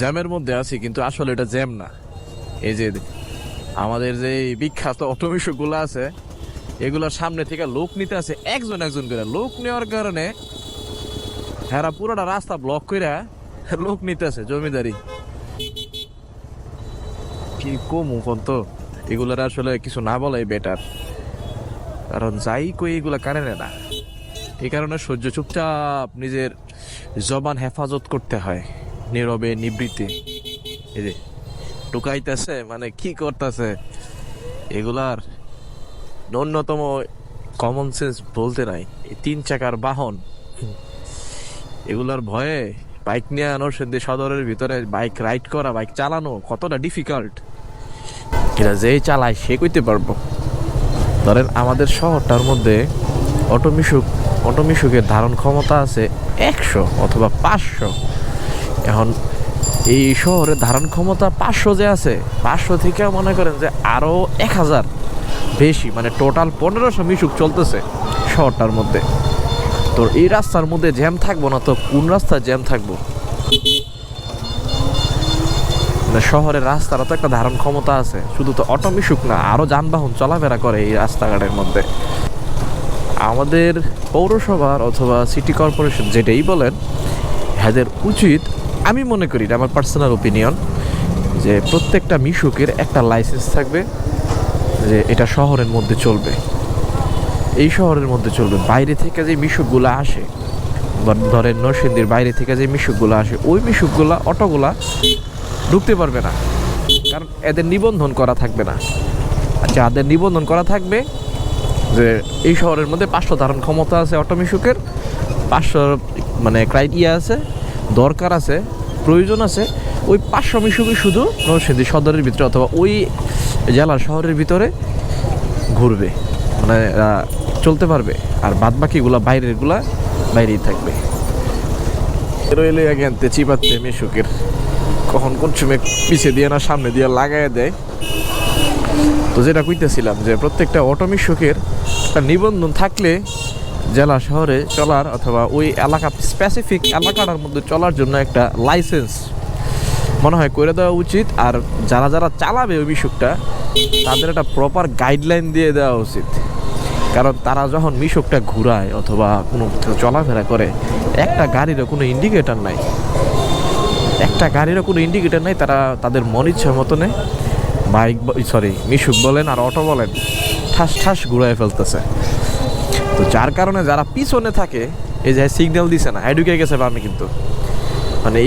জ্যামের মধ্যে আছি, কিন্তু আসলে এটা জ্যাম না। এই যে আমাদের যে বিখ্যাত অটোমিশো গুলো আছে, এগুলোর সামনে থেকে লোক নিতে আছে একজন একজন করে। লোক নেওয়ার কারণে হ্যাঁ পুরোটা রাস্তা ব্লক করে লোক নিতে আছে, জমিদারি। কি কমু কত এগুলার আসলে কিছু না বলাই বেটার কারণ যাই কই এগুলা কানে না। এই কারণে সহ্য চুপচাপ নিজের জবান হেফাজত করতে হয়। নীরবে নিবৃত্তি। এই যে, ঢুকাইতেছে মানে কি করতেছে? এগুলার ন্যূনতম কমন সেন্স বলতে নাই। এই তিন চাকার বাহন, এগুলার ভয়ে বাইক নিয়ে আনো সেদিন সদরের ভিতরে বাইক রাইড করা, বাইক চালানো কতটা ডিফিকাল্ট এটা যেই চালায় সে কইতে পারব। ধরেন আমাদের শহরটার মধ্যে অটোমিশুক অটোমিশুকের ধারণ ক্ষমতা আছে একশো অথবা পাঁচশো। এখন এই শহরের ধারণ ক্ষমতা পাঁচশো যে আছে, পাঁচশো থেকে মনে করেন যে আরও এক হাজার বেশি মানে টোটাল পনেরোশো মিশুক চলতেছে শহরটার মধ্যে। তো এই রাস্তার মধ্যে জ্যাম থাকব না তো কোন রাস্তায় জ্যাম থাকব? মানে শহরের রাস্তারও তো একটা ধারণ ক্ষমতা আছে, শুধু তো অটো মিশুক না আরও যানবাহন চলাফেরা করে এই রাস্তাঘাটের মধ্যে। আমাদের পৌরসভার অথবা সিটি কর্পোরেশন যেটাই বলেন, এদের উচিত আমি মনে করি আমার পার্সোনাল ওপিনিয়ন যে প্রত্যেকটা মিশুকের একটা লাইসেন্স থাকবে যে এটা শহরের মধ্যে চলবে। এই শহরের মধ্যে চলবে। বাইরে থেকে যে মিশুকগুলো আসে ধরেন নরসিংদীর বাইরে থেকে যে মিশুকগুলো আসে, ওই মিশুকগুলা, অটোগুলা ঢুকতে পারবে না। কারণ এদের নিবন্ধন করা থাকবে না। যাদের নিবন্ধন করা থাকবে যে এই শহরের মধ্যে পাঁচশো ধারণ ক্ষমতা আছে অটো মিশুকের, পাঁচশো মানে ক্রাইটেরিয়া আছে, দরকার আছে প্রয়োজন আছে, ওই পাঁচশো মিশুকই শুধু নরসিংদী সদরের ভিতরে অথবা ওই জেলার শহরের ভিতরে ঘুরবে মানে চলতে পারবে, আর বাদ বাকিগুলা বাইরেরগুলা বাইরেই থাকবে। রইলে আগে চিপাচ্ছে মিশুকের, কখন কোন সময় পিছিয়ে দিয়ে না সামনে দিয়ে লাগাই দেয়। তো যেটা কইতেছিলাম যে প্রত্যেকটা অটোমিশুকের একটা নিবন্ধন থাকলে জেলা শহরে চলার অথবা ওই এলাকা স্পেসিফিক এলাকাটার মধ্যে চলার জন্য একটা লাইসেন্স মনে হয় করে দেওয়া উচিত। আর যারা যারা চালাবে ওই মিশুকটা, তাদের একটা প্রপার গাইডলাইন দিয়ে দেওয়া উচিত। কারণ তারা যখন মিশুকটা ঘুরায় অথবা কোনো চলাফেরা করে, একটা গাড়িরও কোনো ইন্ডিকেটার নাই। একটা গাড়িরও কোনো ইন্ডিকেটার নেই, তারা তাদের মন ইচ্ছা মতনে বাইক সরি মিশুক বলেন আর অটো বলেন, ঠাস ঠাস ঘুরায় ফেলতেছে। তো যার কারণে যারা পিছনে থাকে, এই যে সিগন্যাল দিছে না হেডুকে গেছে আমি কিন্তু। মানে এই